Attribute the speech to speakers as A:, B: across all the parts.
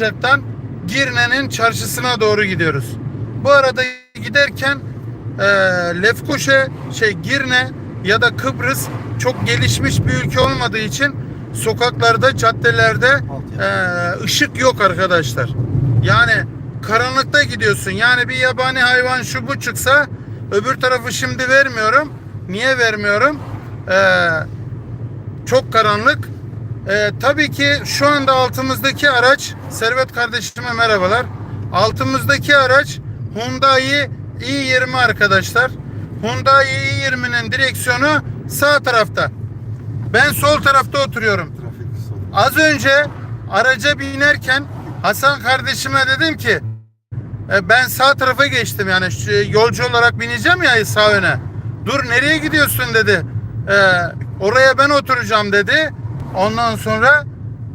A: Alsancak'tan Girne'nin çarşısına doğru gidiyoruz. Bu arada giderken e, Lefkoşa, şey Girne ya da Kıbrıs çok gelişmiş bir ülke olmadığı için sokaklarda, caddelerde e, ışık yok arkadaşlar. Yani karanlıkta gidiyorsun. Yani bir yabani hayvan şu bu çıksa öbür tarafı şimdi vermiyorum. Niye vermiyorum? Eee çok karanlık. Ee, tabii ki şu anda altımızdaki araç Servet kardeşime merhabalar. Altımızdaki araç Hyundai i20 arkadaşlar. Hyundai i20'nin direksiyonu sağ tarafta. Ben sol tarafta oturuyorum. Az önce araca binerken Hasan kardeşime dedim ki e, ben sağ tarafa geçtim yani yolcu olarak bineceğim ya sağ öne. Dur nereye gidiyorsun dedi. E, oraya ben oturacağım dedi. Ondan sonra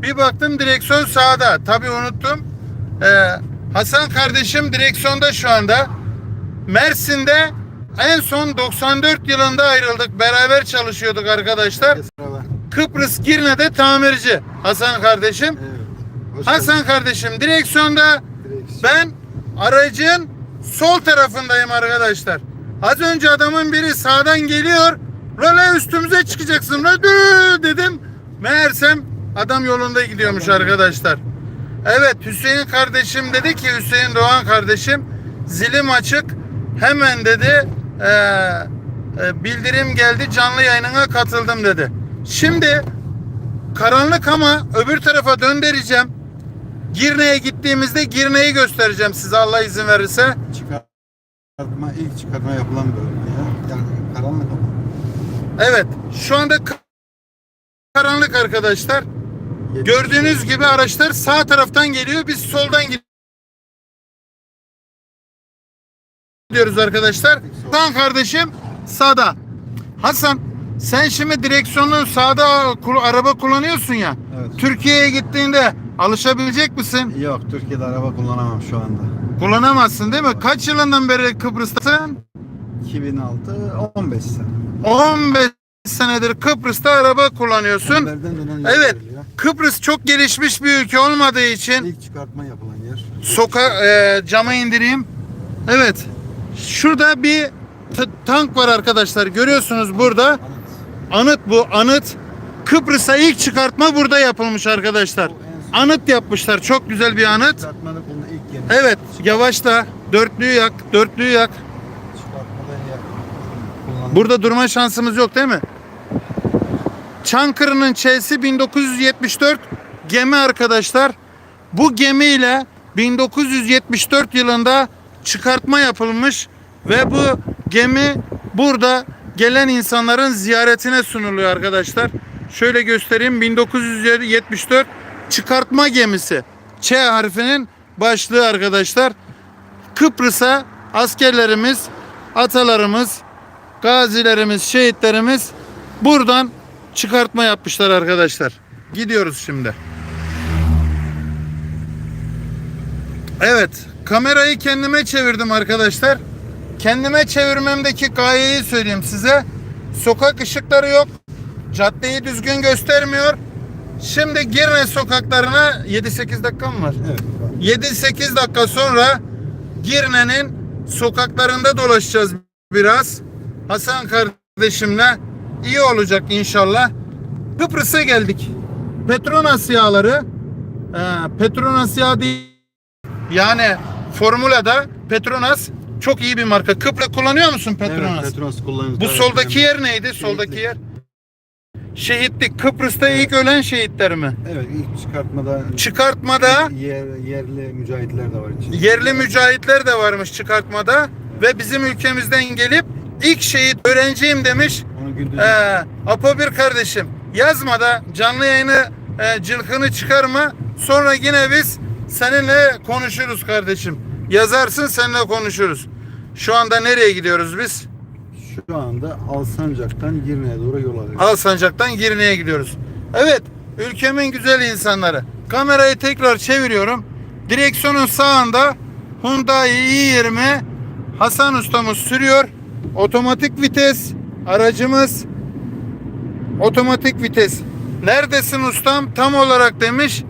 A: bir baktım direksiyon sağda. Tabii unuttum. E, Hasan kardeşim direksiyonda şu anda. Mersin'de en son 94 yılında ayrıldık. Beraber çalışıyorduk arkadaşlar. Kıbrıs Girne'de tamirci Hasan kardeşim.
B: Evet.
A: Hasan kardeşim direksiyonda
B: Direksiyon.
A: ben aracın sol tarafındayım arkadaşlar. Az önce adamın biri sağdan geliyor. Röle üstümüze çıkacaksın. Röle dedim. Meğersem adam yolunda gidiyormuş arkadaşlar. Evet Hüseyin kardeşim dedi ki Hüseyin Doğan kardeşim zilim açık hemen dedi eee, e, bildirim geldi canlı yayınına katıldım dedi. Şimdi karanlık ama öbür tarafa döndüreceğim. Girne'ye gittiğimizde Girne'yi göstereceğim size Allah izin verirse.
B: Çıkartma, ilk çıkartma yapılan bölüm ya. Yani karanlık ama.
A: Evet şu anda karanlık arkadaşlar. Gördüğünüz gibi araçlar sağ taraftan geliyor. Biz soldan gidiyoruz arkadaşlar. Hasan kardeşim sağda. Hasan sen şimdi direksiyonu sağda araba kullanıyorsun ya.
B: Evet.
A: Türkiye'ye gittiğinde alışabilecek misin?
B: Yok Türkiye'de araba kullanamam şu anda.
A: Kullanamazsın değil mi? Kaç yılından beri Kıbrıs'tasın?
B: 2006 15 sene.
A: 15 senedir Kıbrıs'ta araba kullanıyorsun. Evet. Kıbrıs çok gelişmiş bir ülke olmadığı için
B: İlk çıkartma yapılan yer.
A: soka e, cama indireyim. Evet. Şurada bir tank var arkadaşlar. Görüyorsunuz burada.
B: Anıt.
A: Anıt bu. Anıt. Kıbrıs'a ilk çıkartma burada yapılmış arkadaşlar. Anıt yapmışlar. Çok güzel bir anıt.
B: İlk.
A: Evet. Yavaşla. Dörtlüyü yak. Dörtlüyü yak. Burada durma şansımız yok değil mi? Çankırı'nın Ç'si 1974 gemi arkadaşlar. Bu gemiyle 1974 yılında çıkartma yapılmış ve bu gemi burada gelen insanların ziyaretine sunuluyor arkadaşlar. Şöyle göstereyim 1974 çıkartma gemisi. Ç harfinin başlığı arkadaşlar. Kıbrıs'a askerlerimiz, atalarımız, gazilerimiz, şehitlerimiz buradan çıkartma yapmışlar arkadaşlar. Gidiyoruz şimdi. Evet, kamerayı kendime çevirdim arkadaşlar. Kendime çevirmemdeki gayeyi söyleyeyim size. Sokak ışıkları yok. Caddeyi düzgün göstermiyor. Şimdi Girne sokaklarına 7-8 dakika mı var?
B: Evet.
A: 7-8 dakika sonra Girne'nin sokaklarında dolaşacağız biraz. Hasan kardeşimle iyi olacak inşallah. Kıbrıs'a geldik. Petronas yağları e, Petronas yağı değil. Yani Formula'da Petronas çok iyi bir marka. Kıbrıs kullanıyor musun Petronas?
B: Evet, Petronas kullanıyoruz.
A: Bu
B: Evet,
A: soldaki
B: evet.
A: yer neydi? Soldaki
B: Şehitlik.
A: yer. Şehitlik. Kıbrıs'ta ilk ölen şehitler mi?
B: Evet ilk çıkartmada
A: Çıkartmada
B: yer, yerli mücahitler de var içinde.
A: Yerli mücahitler de varmış çıkartmada ve bizim ülkemizden gelip ilk şehit öğrenciyim demiş.
B: Gündüz
A: Ee, Apo bir kardeşim yazma da canlı yayını e, cılkını çıkarma. Sonra yine biz seninle konuşuruz kardeşim. Yazarsın seninle konuşuruz. Şu anda nereye gidiyoruz biz?
B: şu anda Alsancak'tan Girne'ye doğru yol alıyoruz.
A: Alsancak'tan Girne'ye gidiyoruz. Evet, ülkemin güzel insanları. Kamerayı tekrar çeviriyorum. Direksiyonun sağında Hyundai i20 Hasan ustamız sürüyor. Otomatik vites aracımız otomatik vites. Neredesin ustam? Tam olarak demiş.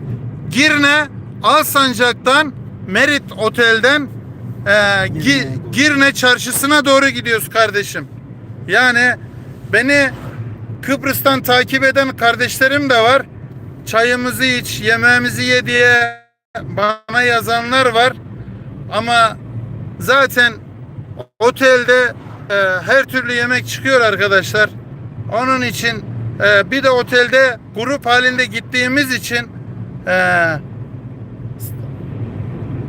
A: Girne Alsancak'tan Merit Otel'den e, Gi-
B: Girne'ye
A: Girne çarşısına doğru gidiyoruz kardeşim. Yani beni Kıbrıs'tan takip eden kardeşlerim de var. Çayımızı iç, yemeğimizi ye diye bana yazanlar var. Ama zaten otelde e, her türlü yemek çıkıyor arkadaşlar. Onun için e, bir de otelde grup halinde gittiğimiz için e,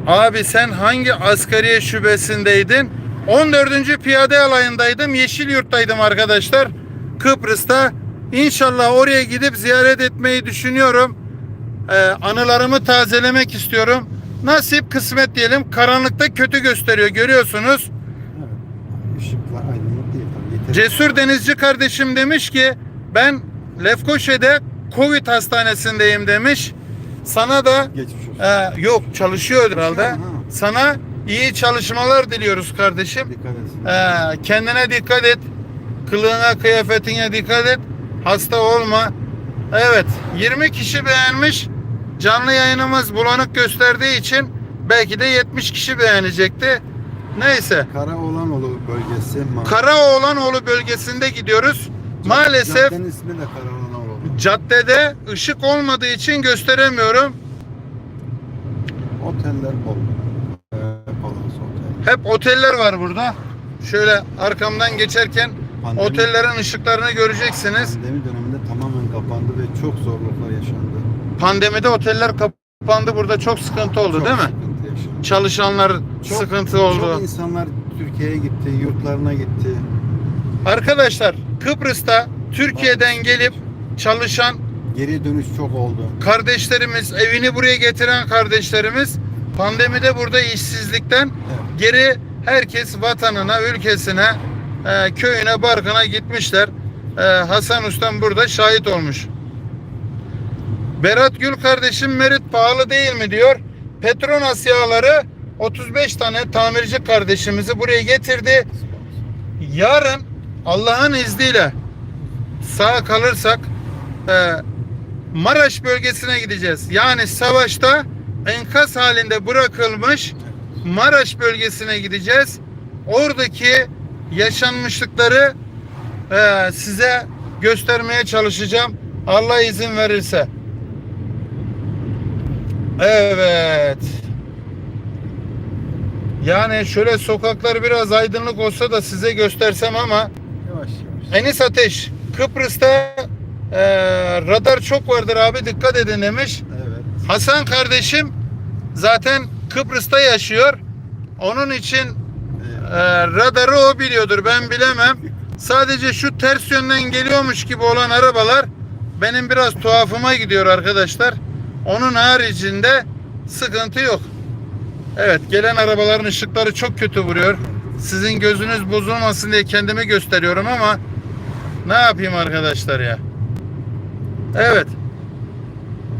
A: abi sen hangi askeriye şubesindeydin? 14. Piyade Alayı'ndaydım. Yeşilyurt'taydım arkadaşlar. Kıbrıs'ta. İnşallah oraya gidip ziyaret etmeyi düşünüyorum. E, anılarımı tazelemek istiyorum. Nasip kısmet diyelim. Karanlıkta kötü gösteriyor görüyorsunuz.
B: Evet. Işıklar aydınlık değil tabii. Yeter.
A: Cesur denizci kardeşim demiş ki ben Lefkoşe'de Covid hastanesindeyim demiş. Sana da e, yok çalışıyor herhalde.
B: Ha.
A: Sana iyi çalışmalar diliyoruz kardeşim.
B: Dikkat.
A: E, kendine dikkat et. Kılığına, kıyafetine dikkat et. Hasta olma. Evet, 20 kişi beğenmiş. Canlı yayınımız bulanık gösterdiği için belki de 70 kişi beğenecekti. Neyse.
B: Karaoğlanoğlu bölgesi. Ma-
A: Karaoğlanoğlu bölgesinde gidiyoruz. Maalesef
B: Caddenin ismi de Karaoğlanoğlu.
A: caddede ışık olmadığı için gösteremiyorum.
B: Oteller bol. Ee, Otel.
A: Hep oteller var burada. Şöyle arkamdan geçerken
B: Pandemi-
A: otellerin ışıklarını göreceksiniz.
B: Pandemi döneminde tamamen kapandı ve çok zorluklar yaşandı.
A: Pandemide oteller kapandı. Burada çok sıkıntı oldu
B: çok
A: değil mi?
B: sıkıntı.
A: Çalışanlar
B: Çok-
A: sıkıntı oldu.
B: Çok insanlar Türkiye'ye gitti, yurtlarına gitti.
A: Arkadaşlar Kıbrıs'ta Türkiye'den gelip çalışan
B: Geri dönüş çok oldu.
A: kardeşlerimiz, evini buraya getiren kardeşlerimiz pandemide burada işsizlikten
B: Evet.
A: geri herkes vatanına, ülkesine, e, köyüne, barkına gitmişler. E, Hasan Ustam burada şahit olmuş. Berat Gül kardeşim merit pahalı değil mi diyor. Petronas yağları 35 tane tamirci kardeşimizi buraya getirdi. Yarın Allah'ın izniyle sağ kalırsak e, Maraş bölgesine gideceğiz. Yani savaşta enkaz halinde bırakılmış Maraş bölgesine gideceğiz. Oradaki yaşanmışlıkları e, size göstermeye çalışacağım. Allah izin verirse. Evet. Yani şöyle sokaklar biraz aydınlık olsa da size göstersem ama
B: Yavaş yavaş.
A: Enis Ateş Kıbrıs'ta e, radar çok vardır abi dikkat edin demiş.
B: Evet.
A: Hasan kardeşim zaten Kıbrıs'ta yaşıyor. Onun için
B: evet.
A: e, radarı o biliyordur ben bilemem. Sadece şu ters yönden geliyormuş gibi olan arabalar benim biraz tuhafıma gidiyor arkadaşlar. Onun haricinde sıkıntı yok. Evet gelen arabaların ışıkları çok kötü vuruyor. Sizin gözünüz bozulmasın diye kendimi gösteriyorum ama ne yapayım arkadaşlar ya. Evet.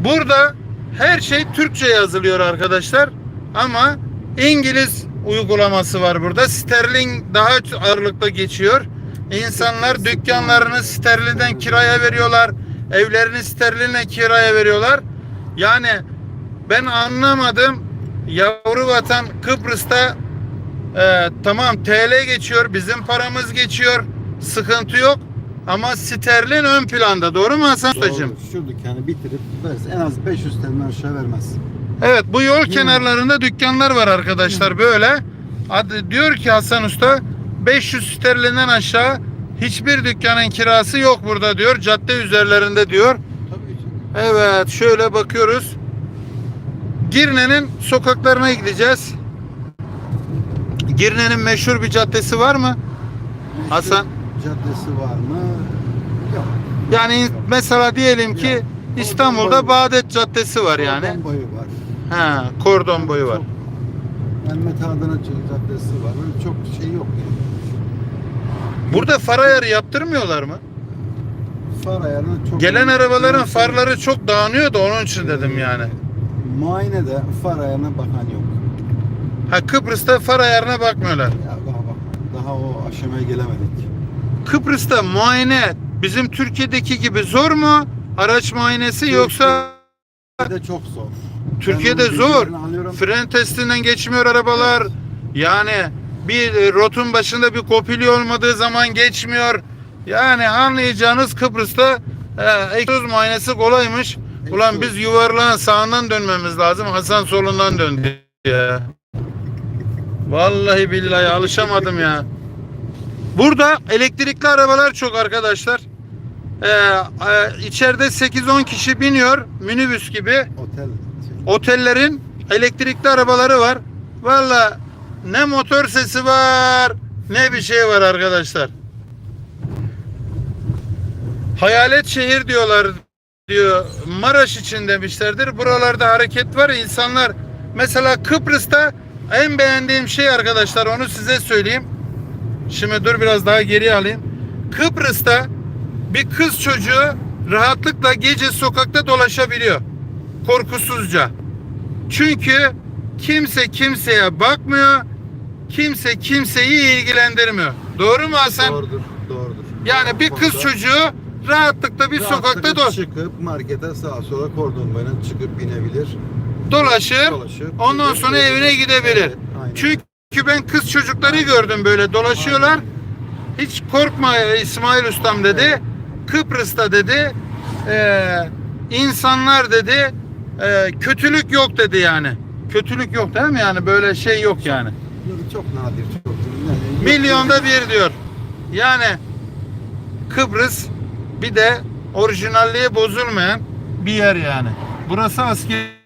A: Burada her şey Türkçe yazılıyor arkadaşlar. Ama İngiliz uygulaması var burada. Sterling daha ağırlıkta geçiyor. İnsanlar dükkanlarını sterlinden kiraya veriyorlar. Evlerini sterline kiraya veriyorlar. Yani ben anlamadım. Yavru vatan Kıbrıs'ta e, tamam TL geçiyor. Bizim paramız geçiyor. Sıkıntı yok. Ama sterlin ön planda. Doğru mu Hasan Ustacığım?
B: Şu dükkanı bitirip en az 500 TL'den aşağı vermez.
A: Evet bu yol kenarlarında dükkanlar var arkadaşlar böyle. Adı, diyor ki Hasan Usta 500 sterlinden aşağı hiçbir dükkanın kirası yok burada diyor. Cadde üzerlerinde diyor. Evet şöyle bakıyoruz. Girne'nin sokaklarına gideceğiz. Girne'nin meşhur bir caddesi var mı? Hasan?
B: Caddesi var mı? Yok.
A: Yani mesela diyelim ki
B: Yok.
A: İstanbul'da Bağdat Caddesi var yani.
B: Kordon boyu var.
A: Ha, kordon boyu var.
B: Çok- Mehmet Adana Caddesi var. Böyle çok şey yok yani.
A: Burada far ayarı yaptırmıyorlar mı?
B: Far ayarını çok...
A: Gelen arabaların
B: Çok-
A: farları çok dağınıyor da onun için dedim yani.
B: Muayenede far ayarına bakan yok.
A: Ha Kıbrıs'ta far ayarına bakmıyorlar.
B: Ya daha bak. Daha o aşamaya gelemedik.
A: Kıbrıs'ta muayene bizim Türkiye'deki gibi zor mu? Araç muayenesi yoksa
B: Bir de çok zor.
A: Türkiye'de zor. Fren testinden geçmiyor arabalar. Yani bir e, rotun başında bir kopili olmadığı zaman geçmiyor. Yani anlayacağınız Kıbrıs'ta e, egzoz muayenesi kolaymış. Ulan biz yuvarlağın sağından dönmemiz lazım. Hasan solundan döndü ya. Vallahi billahi alışamadım ya. Burada elektrikli arabalar çok arkadaşlar. Ee, e, içeride 8-10 kişi biniyor minibüs gibi.
B: Otel.
A: Otellerin elektrikli arabaları var. Valla ne motor sesi var ne bir şey var arkadaşlar. Hayalet şehir diyorlar diyor. Maraş için demişlerdir. Buralarda hareket var. İnsanlar mesela Kıbrıs'ta en beğendiğim şey arkadaşlar onu size söyleyeyim. Şimdi dur biraz daha geriye alayım. Kıbrıs'ta bir kız çocuğu rahatlıkla gece sokakta dolaşabiliyor. Korkusuzca. Çünkü kimse kimseye bakmıyor. Kimse kimseyi ilgilendirmiyor. Doğru mu Hasan?
B: Doğrudur. Doğrudur.
A: Yani bir kız çocuğu rahatlıkla bir sokakta
B: rahatlıkla
A: do
B: çıkıp markete sağa sola kordon boyuna çıkıp binebilir.
A: dolaşır.
B: Dolaşıp
A: Ondan sonra evine gidebilir.
B: Evet, aynen.
A: Çünkü ben kız çocukları gördüm böyle dolaşıyorlar. Hiç korkma İsmail Ustam dedi. Kıbrıs'ta dedi. eee, insanlar dedi. eee, kötülük yok dedi yani. Kötülük yok değil mi yani böyle şey yok yani.
B: Çok nadir. Çok yani,
A: Milyonda bir diyor. Yani Kıbrıs bir de orijinalliği bozulmayan bir yer yani. Burası askeri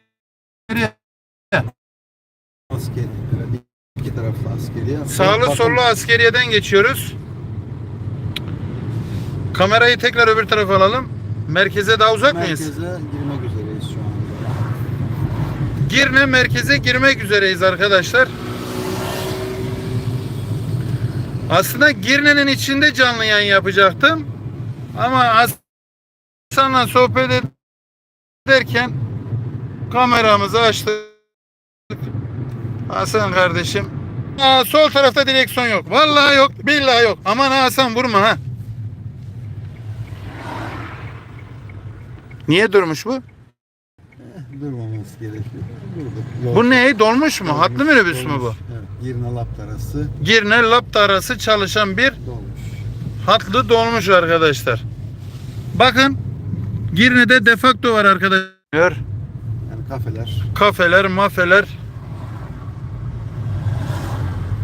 B: Askeri. Evet, iki taraflı askeriye.
A: Sağlı
B: Bakın,
A: sollu askeriyeden geçiyoruz. Kamerayı tekrar öbür tarafa alalım. Merkeze daha uzak mıyız?
B: Merkeze girmek üzereyiz şu anda.
A: Girne merkeze girmek üzereyiz arkadaşlar. Aslında Girne'nin içinde canlı yayın yapacaktım. Ama Hasan'la sohbet ederken kameramızı açtık. Hasan kardeşim. Aa, sol tarafta direksiyon yok. Vallahi yok. Billahi yok. Aman Hasan vurma ha. Niye durmuş bu?
B: Durmaması gerekiyor. Durduk.
A: Bu ne? Dolmuş mu? Hatlı minibüs mü bu?
B: Evet. Girne lap arası
A: Girne Lapta arası çalışan bir
B: dolmuş.
A: Hatlı dolmuş arkadaşlar. Bakın Girne'de defakto var arkadaşlar.
B: Yani kafeler.
A: Kafeler, mafeler.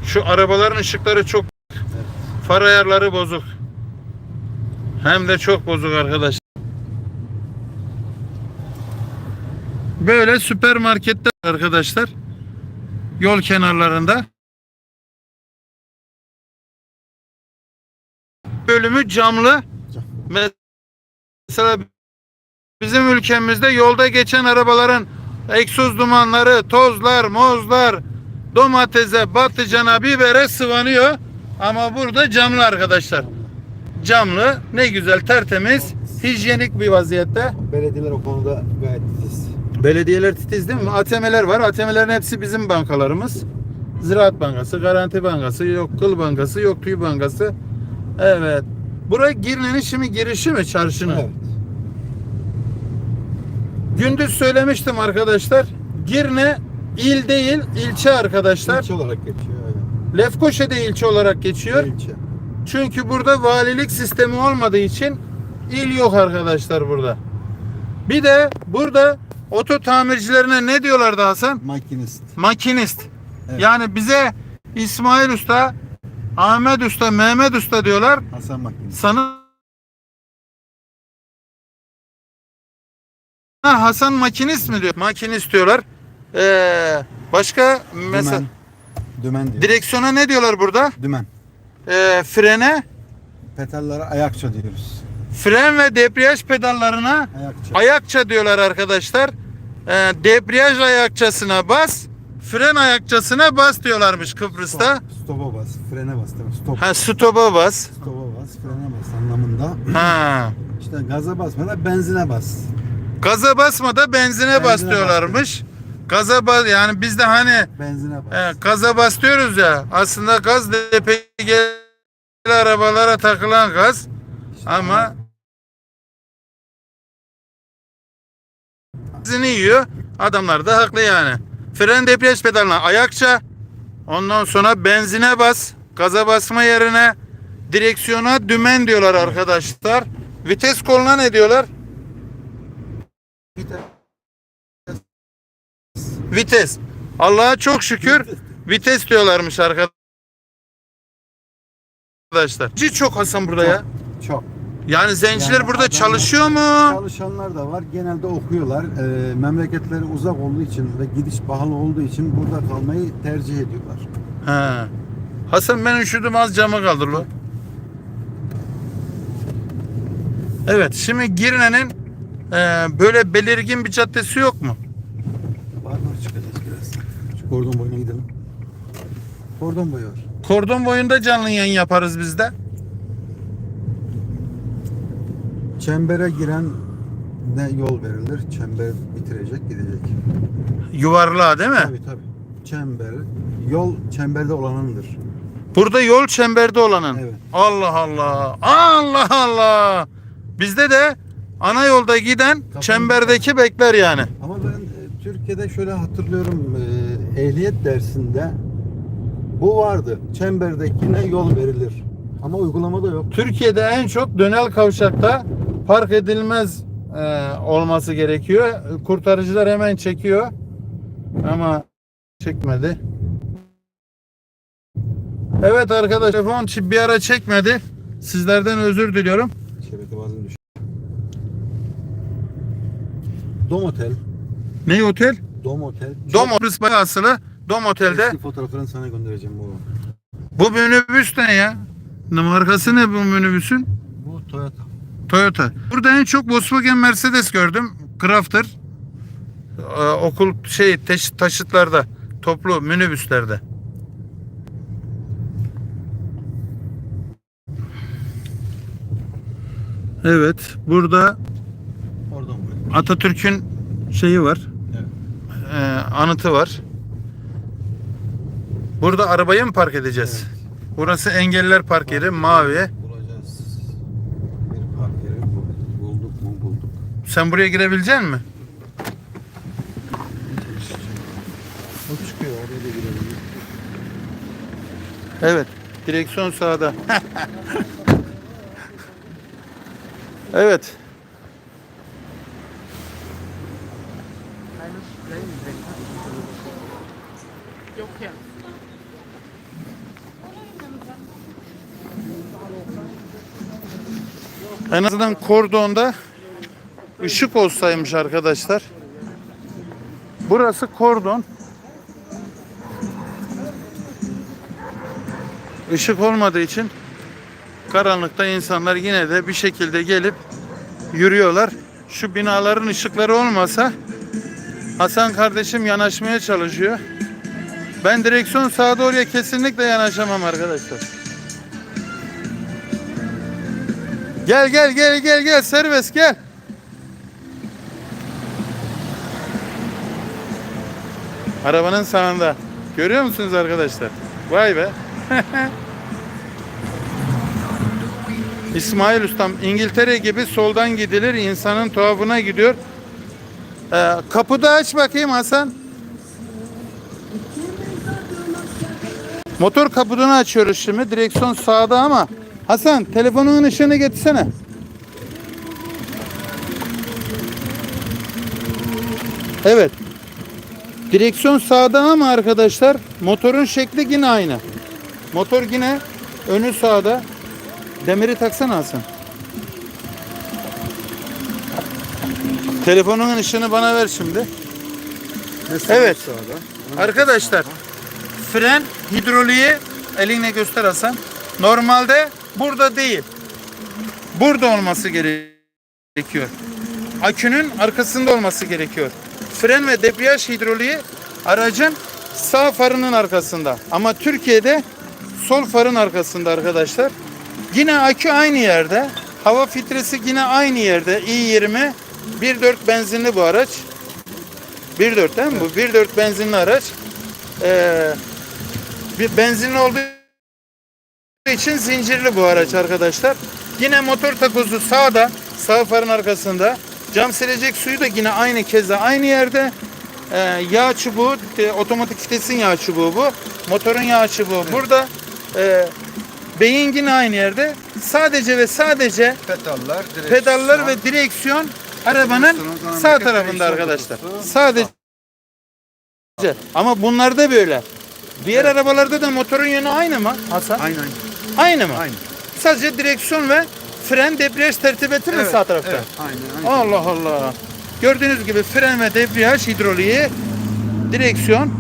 A: Şu arabaların ışıkları çok far ayarları bozuk. Hem de çok bozuk arkadaşlar. Böyle süpermarketler arkadaşlar. Yol kenarlarında. Bölümü camlı.
B: Cam.
A: Mesela bizim ülkemizde yolda geçen arabaların egzoz dumanları, tozlar, mozlar, domatese, patlıcana, bibere sıvanıyor. Ama burada camlı arkadaşlar. Camlı, ne güzel, tertemiz, hijyenik bir vaziyette.
B: Belediyeler o konuda gayet titiz.
A: Belediyeler titiz değil mi? ATM'ler var. ATM'lerin hepsi bizim bankalarımız. Ziraat Bankası, Garanti Bankası, yok Kıl Bankası, yok Tüy Bankası. Evet. Buraya Girne'nin şimdi girişi mi çarşının?
B: Evet.
A: Gündüz söylemiştim arkadaşlar. Girne il değil, ilçe arkadaşlar.
B: İlçe olarak geçiyor. Evet.
A: Lefkoşa da ilçe olarak geçiyor.
B: İlçe.
A: Çünkü burada valilik sistemi olmadığı için il yok arkadaşlar burada. Bir de burada oto tamircilerine ne diyorlardı Hasan?
B: Makinist.
A: Makinist.
B: Evet.
A: Yani bize İsmail Usta, Ahmet Usta, Mehmet Usta diyorlar.
B: Hasan makinist.
A: Sana Ha, Hasan makinist mi diyor? Makinist diyorlar. Ee, başka mesela
B: Dümen. Dümen diyor.
A: direksiyona ne diyorlar burada?
B: Dümen.
A: Ee, frene,
B: Pedallara ayakça diyoruz.
A: fren ve debriyaj pedallarına
B: Ayakça.
A: ayakça diyorlar arkadaşlar. Ee, debriyaj ayakçasına bas, fren ayakçasına bas diyorlarmış Kıbrıs'ta.
B: Stop, stopa bas. Frene bas. Tabii. Stop.
A: Ha stop'a bas.
B: Stopa bas. Frene bas anlamında.
A: Ha.
B: İşte gaza basma da benzine bas.
A: Gaza basma da benzine, bas
B: Benzine
A: diyorlarmış. Gaza bas yani biz de hani
B: Benzine bas.
A: e, gaza bas diyoruz ya. Aslında gaz LPG arabalara takılan gaz
B: İşte
A: ama benzini yiyor. Adamlar da haklı yani. Fren debriyaj pedalına ayakça. Ondan sonra benzine bas. Gaza basma yerine direksiyona dümen diyorlar arkadaşlar. Vites koluna ne diyorlar? Vites. Allah'a çok şükür vites diyorlarmış arkadaşlar. Çok Hasan burada ya.
B: Çok.
A: Yani zenciler
B: Yani
A: burada
B: adamlar-
A: çalışıyor mu?
B: Çalışanlar da var. Genelde okuyorlar. Ee, memleketleri uzak olduğu için ve gidiş pahalı olduğu için burada kalmayı tercih ediyorlar.
A: He. Hasan ben üşüdüm az camı kaldır lo. Evet şimdi Girne'nin e, böyle belirgin bir caddesi yok mu?
B: Var var çıkacağız biraz. Şu kordon boyuna gidelim. Kordon boyu var.
A: Kordon boyunda canlı yayın yaparız biz de.
B: Çembere giren ne yol verilir? Çember bitirecek, gidecek.
A: Yuvarlığa değil mi?
B: Tabii tabii. Çember, yol çemberde olanındır.
A: Burada yol çemberde olanın.
B: Evet.
A: Allah Allah. Allah Allah. Bizde de ana yolda giden
B: Kapandı.
A: çemberdeki bekler yani.
B: Ama ben e, Türkiye'de şöyle hatırlıyorum e, ehliyet dersinde bu vardı. Çemberdekine yol verilir. Ama uygulamada yok.
A: Türkiye'de en çok dönel kavşakta park edilmez e, olması gerekiyor. Kurtarıcılar hemen çekiyor. Ama çekmedi. Evet arkadaşlar telefon bir ara çekmedi. Sizlerden özür diliyorum.
B: Şebeke bazen düşüyor. Domotel.
A: Ne otel?
B: Domotel.
A: Dom Kıbrıs asılı Dom Otel'de.
B: Eski fotoğraflarını sana göndereceğim bu.
A: Bu minibüs ne ya? Markası ne bu minibüsün?
B: Bu Toyota.
A: Toyota. Burada en çok Volkswagen Mercedes gördüm. Crafter. Ee, okul şey teş- taşıtlarda, toplu minibüslerde. Evet, burada. Atatürk'ün şeyi var.
B: Evet.
A: Ee, anıtı var. Burada arabayı mı park edeceğiz?
B: Evet.
A: Burası engelliler park yeri, mavi.
B: Bulacağız. Bir park yeri bu- bulduk mu bulduk.
A: Sen buraya girebilecek misin?
B: O çıkıyor oraya da girelim.
A: Evet. Direksiyon sağda. evet.
C: Yok ya.
A: En azından kordonda ışık olsaymış arkadaşlar. Burası kordon. Işık olmadığı için karanlıkta insanlar yine de bir şekilde gelip yürüyorlar. Şu binaların ışıkları olmasa Hasan kardeşim yanaşmaya çalışıyor. Ben direksiyon sağa doğruya kesinlikle yanaşamam arkadaşlar. Gel gel gel gel gel serbest gel. Arabanın sağında. Görüyor musunuz arkadaşlar? Vay be. İsmail Ustam İngiltere gibi soldan gidilir insanın tuhafına gidiyor. Ee, kapıda aç bakayım Hasan. Motor kaputunu açıyoruz şimdi. Direksiyon sağda ama Hasan telefonun ışığını getirsene. Evet. Direksiyon sağda ama arkadaşlar motorun şekli yine aynı. Motor yine önü sağda. Demiri taksana Hasan. Telefonun ışığını bana ver şimdi. Evet. Arkadaşlar fren hidroliği elinle göster Hasan. Normalde burada değil. Burada olması gerekiyor. Akünün arkasında olması gerekiyor. Fren ve debriyaj hidroliği aracın sağ farının arkasında. Ama Türkiye'de sol farın arkasında arkadaşlar. Yine akü aynı yerde. Hava filtresi yine aynı yerde. i20 1.4 benzinli bu araç. 1.4 değil mi bu? 1.4 benzinli araç. Ee, bir benzinli olduğu için zincirli bu araç arkadaşlar. Yine motor takozu sağda, sağ farın arkasında. Cam silecek suyu da yine aynı keza aynı yerde. Ee, yağ çubuğu, e, otomatik vitesin yağ çubuğu bu. Motorun yağ çubuğu burada. Ee, beyin yine aynı yerde. Sadece ve sadece
B: Pedallar, direksiyon.
A: pedallar ve direksiyon arabanın sağ tarafında arkadaşlar. Sadece. Ama bunlarda böyle. Diğer arabalarda da motorun yönü aynı mı Hasan?
B: Aynen aynı.
A: Aynı mı?
B: Aynı.
A: Sadece direksiyon ve fren debriyaj tertibeti mi sağ tarafta?
B: Evet, aynen. aynen.
A: Allah Allah. Gördüğünüz gibi fren ve debriyaj hidroliği direksiyon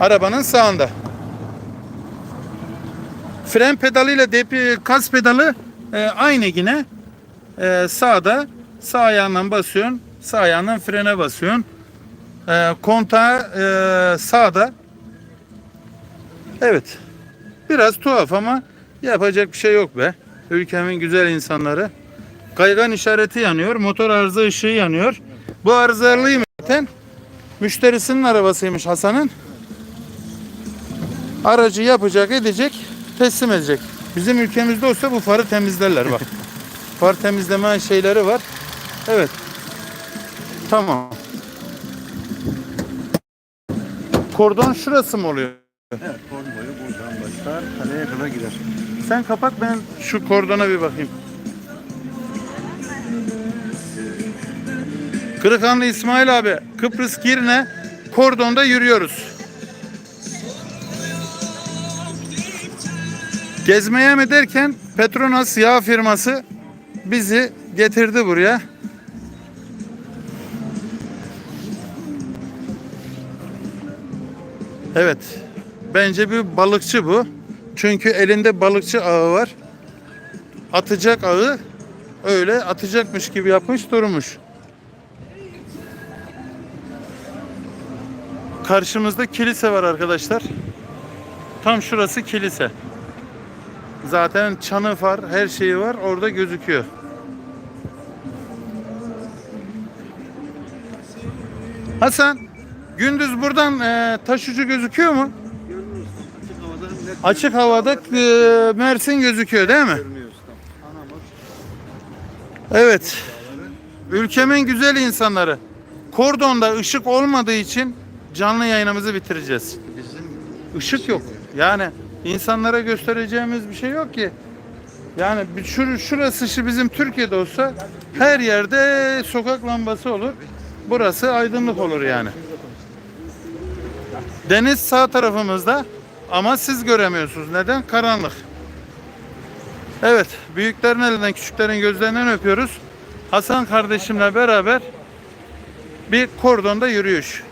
A: arabanın sağında. Fren pedalı ile depi, gaz pedalı e, aynı yine. E, sağda sağ ayağından basıyorsun. Sağ ayağından frene basıyorsun. E, kontağı e, sağda. Evet. Biraz tuhaf ama yapacak bir şey yok be. Ülkemin güzel insanları. Kaygan işareti yanıyor. Motor arıza ışığı yanıyor. Bu arızalıyım zaten. Müşterisinin arabasıymış Hasan'ın. Aracı yapacak, edecek, teslim edecek. Bizim ülkemizde olsa bu farı temizlerler bak. Far temizleme şeyleri var. Evet. Tamam. Kordon şurası mı oluyor?
B: Evet, kol boyu buradan başlar, kaleye kadar gider.
A: Sen kapat ben şu kordona bir bakayım. Kırıkhanlı İsmail abi Kıbrıs Girne kordonda yürüyoruz. Gezmeye mi derken Petronas yağ firması bizi getirdi buraya. Evet. Bence bir balıkçı bu. Çünkü elinde balıkçı ağı var. Atacak ağı öyle atacakmış gibi yapmış durmuş. Karşımızda kilise var arkadaşlar. Tam şurası kilise. Zaten çanı var, her şeyi var. Orada gözüküyor. Hasan, gündüz buradan e, taş ucu gözüküyor mu?
B: Açık havada
A: e, Mersin gözüküyor değil mi? Evet. Ülkemin güzel insanları. Kordonda ışık olmadığı için canlı yayınımızı bitireceğiz. Işık yok. Yani insanlara göstereceğimiz bir şey yok ki. Yani şur, şurası şu bizim Türkiye'de olsa her yerde sokak lambası olur. Burası aydınlık olur yani. Deniz sağ tarafımızda ama siz göremiyorsunuz. Neden? Karanlık. Evet, büyüklerin elinden, küçüklerin gözlerinden öpüyoruz. Hasan kardeşimle beraber bir kordonda yürüyüş.